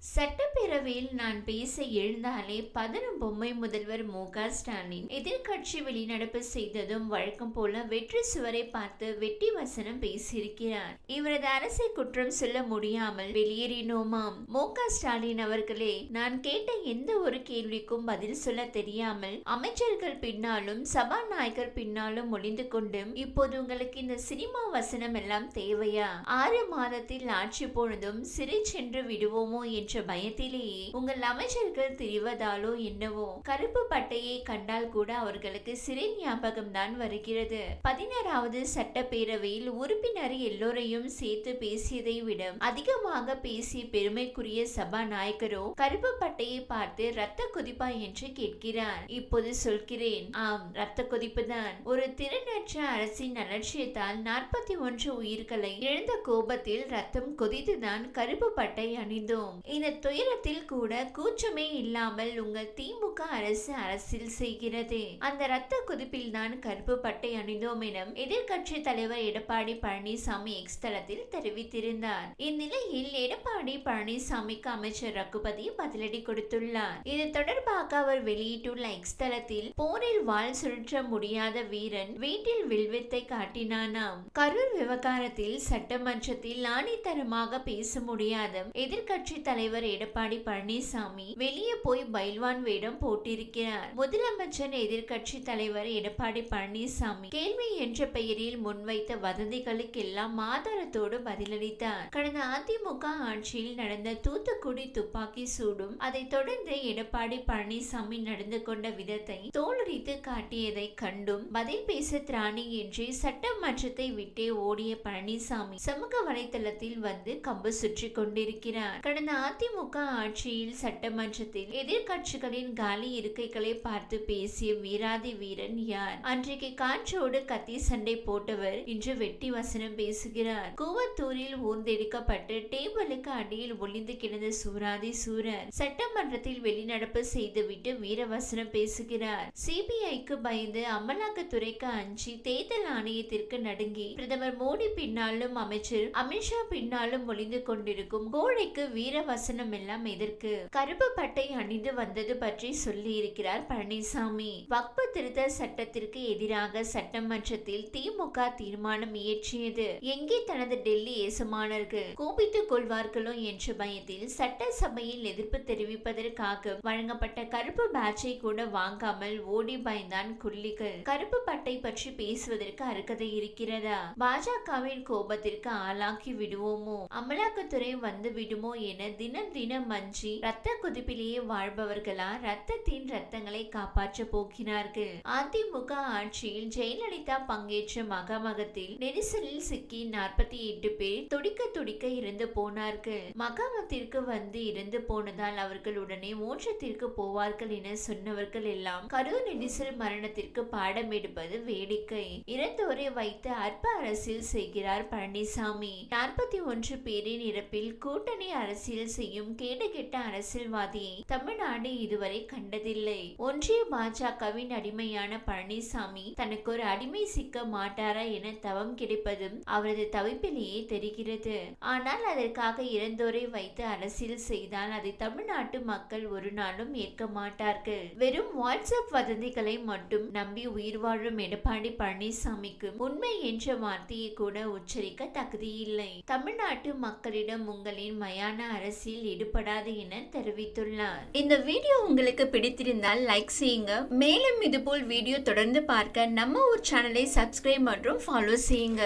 சட்டப்பேரவையில் நான் பேச எழுந்தாலே பதனம் பொம்மை முதல்வர் மு க ஸ்டாலின். எதிர்கட்சி வெளிநடப்பு செய்ததும் வழக்கம் போல வெற்றி சுவரை பார்த்து வெட்டி வசனம் பேசியிருக்கிறார். இவரது அரசை குற்றம் சொல்ல முடியாமல் வெளியேறினோமாம். மு க ஸ்டாலின் அவர்களே நான் கேட்ட எந்த ஒரு கேள்விக்கும் பதில் சொல்ல தெரியாமல் அமைச்சர்கள் பின்னாலும் சபாநாயகர் பின்னாலும் ஒளிந்து கொண்டும் இப்போது உங்களுக்கு இந்த சினிமா வசனம் எல்லாம் தேவையா? ஆறு மாதத்தில் ஆட்சி பொழுதும் சிறை சென்று விடுவோமோ என்று பயத்திலேயே உங்கள் அமைச்சர்கள் திரிவதாலோ என்னவோ கருப்பு பட்டையை கண்டால் கூட அவர்களுக்கு சிறை ஞாபகம் தான் வருகிறது. பதினாறாவது சட்டப்பேரவையில் உறுப்பினர் எல்லோரையும் சேர்த்து பேசியதை விட அதிகமாக பேசிய பெருமைக்குரிய சபாநாயகரோ கருப்பு பட்டையை பார்த்து ரத்த கொதிப்பா என்று கேட்கிறார். இப்போது சொல்கிறேன். ஆம் ரத்த கொதிப்பு தான். ஒரு திறனற்ற அரசின் அலட்சியத்தால் நாற்பத்தி ஒன்று உயிர்களை இழந்த கோபத்தில் ரத்தம் கொதித்துதான் கருப்பு பட்டை அணிந்தோம். இந்த துயரத்தில் கூட கூச்சமே இல்லாமல் உங்கள் திமுக அரசு அரசியல் செய்கிறது. அந்த ரத்த குதிப்பில் தான் கருப்பு பட்டை அணிந்தோம் என எதிர்கட்சி தலைவர் எடப்பாடி பழனிசாமி எக்ஸ் தளத்தில் தெரிவித்திருந்தார். இந்நிலையில் எடப்பாடி பழனிசாமிக்கு அமைச்சர் ரகுபதி பதிலடி கொடுத்துள்ளார். இது தொடர்பாக அவர் வெளியிட்டுள்ள எக்ஸ் தளத்தில் போரில் வாள் சுழற்ற முடியாத வீரன் வீட்டில் வில்வித்தை காட்டினானாம். கரூர் விவகாரத்தில் சட்டமன்றத்தில் ஆணித்தரமாக பேச முடியாத எதிர்க்கட்சி தலைவர் எடப்பாடி பழனிசாமி வெளியே போய் பைல்வான் வேடம் போட்டிருக்கிறார். முதலமைச்சர் எதிர்கட்சி தலைவர் எடப்பாடி பழனிசாமி கேள்வி என்ற பெயரில் முன்வைத்த வதந்திகளுக்கெல்லாம் ஆதாரத்தோடு பதிலளித்தார். கடந்த அதிமுக ஆட்சியில் நடந்த தூத்துக்குடி துப்பாக்கி சூடும் அதை தொடர்ந்து எடப்பாடி பழனிசாமி நடந்து கொண்ட விதத்தை தோலுரித்து காட்டியதை கண்டும் பதில் பேச திராணி என்று சட்டமன்றத்தை விட்டே ஓடிய பழனிசாமி சமூக வலைதளத்தில் வந்து கம்பு சுற்றி கொண்டிருக்கிறார். கடந்த அதிமுக ஆட்சியில் சட்டமன்றத்தில் எதிர்க்கட்சிகளின் காலி இருக்கைகளை பார்த்து பேசிய வீராதி வீரன் யார்? அன்றைக்கு காற்றோடு கத்தி சண்டை போட்டவர் இன்று வெட்டி வசனம் பேசுகிறார். கூவத்தூரில் ஊர்ந்தெடுக்கப்பட்டு டேபிளுக்கு அடியில் ஒளிந்து கிடந்த சூராதி சூரர் சட்டமன்றத்தில் வெளிநடப்பு செய்துவிட்டு வீரவசனம் பேசுகிறார். சிபிஐக்கு பயந்து அமலாக்கத்துறைக்கு அஞ்சி தேர்தல் ஆணையத்திற்கு நடுங்கி பிரதமர் மோடி பின்னாலும் அமைச்சர் அமித்ஷா பின்னாலும் ஒளிந்து கொண்டிருக்கும் கோழைக்கு வீரவசனம் எல்லாம் எதற்கு? கருப்பு பட்டை அணிந்து வந்தது பற்றி சொல்லி இருக்கிறார் பழனிசாமி. வக்பு திருத்த சட்டத்திற்கு எதிராக சட்டமன்றத்தில் திமுக தீர்மானம் இயற்றியது. எங்கே தனது டெல்லி ஏசுமானர்கள் கோபித்துக் கொள்வார்களோ என்ற பயத்தில் சட்டசபையில் எதிர்ப்பு தெரிவிப்பதற்காக வழங்கப்பட்ட கருப்பு பேட்சை கூட வாங்காமல் ஓடி பயந்தான் குள்ளிகள். கருப்பு பட்டை பற்றி பேசுவதற்கு அருகதை இருக்கிறதா? பாஜகவின் கோபத்திற்கு ஆளாக்கி விடுவோமோ? அமலாக்கத்துறை வந்து விடுமோ என தின தினம் தினம் மஞ்சி ரத்த குதிப்பிலேயே வாழ்பவர்களா ரத்தத்தின் ரத்தங்களை காப்பாற்ற போகிறார்கள். அதிமுக ஆட்சியில் ஜெயலலிதா பங்கேற்ற மகாமகத்தில் நெரிசலில் சிக்கி நாற்பத்தி எட்டு பேர் துடிக்க துடிக்க இருந்து போனார்கள். மகாமத்திற்கு வந்து இருந்து போனதால் அவர்கள் உடனே மோட்சத்திற்கு போவார்கள் என சொன்னவர்கள் எல்லாம் கரூர் நெரிசல் மரணத்திற்கு பாடம் எடுப்பது வேடிக்கை. இறந்தோரை வைத்து அற்ப அரசியல் செய்கிறார் பழனிசாமி. நாற்பத்தி ஒன்று பேரின் இறப்பில் கூட்டணி அரசியல் செய்ய செய்யும் கேடுகெட்ட அரசியல்வாதியை தமிழ்நாடு இதுவரை கண்டதில்லை. ஒன்றிய பாஜகவின் அடிமையான பழனிசாமி தனக்கு ஒரு அடிமை சிக்க மாட்டாரா என தவம் கிடைப்பதும் அவரது தவிப்பிலேயே தெரிகிறது. ஆனால் அதற்காக இறந்தோரை வைத்து அரசியல் செய்தால் அதை தமிழ்நாட்டு மக்கள் ஒரு நாளும் ஏற்க மாட்டார்கள். வெறும் வாட்ஸ்அப் வதந்திகளை மட்டும் நம்பி உயிர் வாழும் எடப்பாடி பழனிசாமிக்கு உண்மை என்ற வார்த்தையை கூட உச்சரிக்க தகுதியில்லை. தமிழ்நாட்டு மக்களிடம் உங்களின் மயான அரசியல் ஈடுபடாது என தெரிவித்துள்ளார். இந்த வீடியோ உங்களுக்கு பிடித்திருந்தால் லைக் செய்யுங்க. மேலும் இதுபோல் வீடியோ தொடர்ந்து பார்க்க நம்ம ஒரு சேனலை சப்ஸ்கிரைப் மற்றும் ஃபாலோ செய்யுங்க.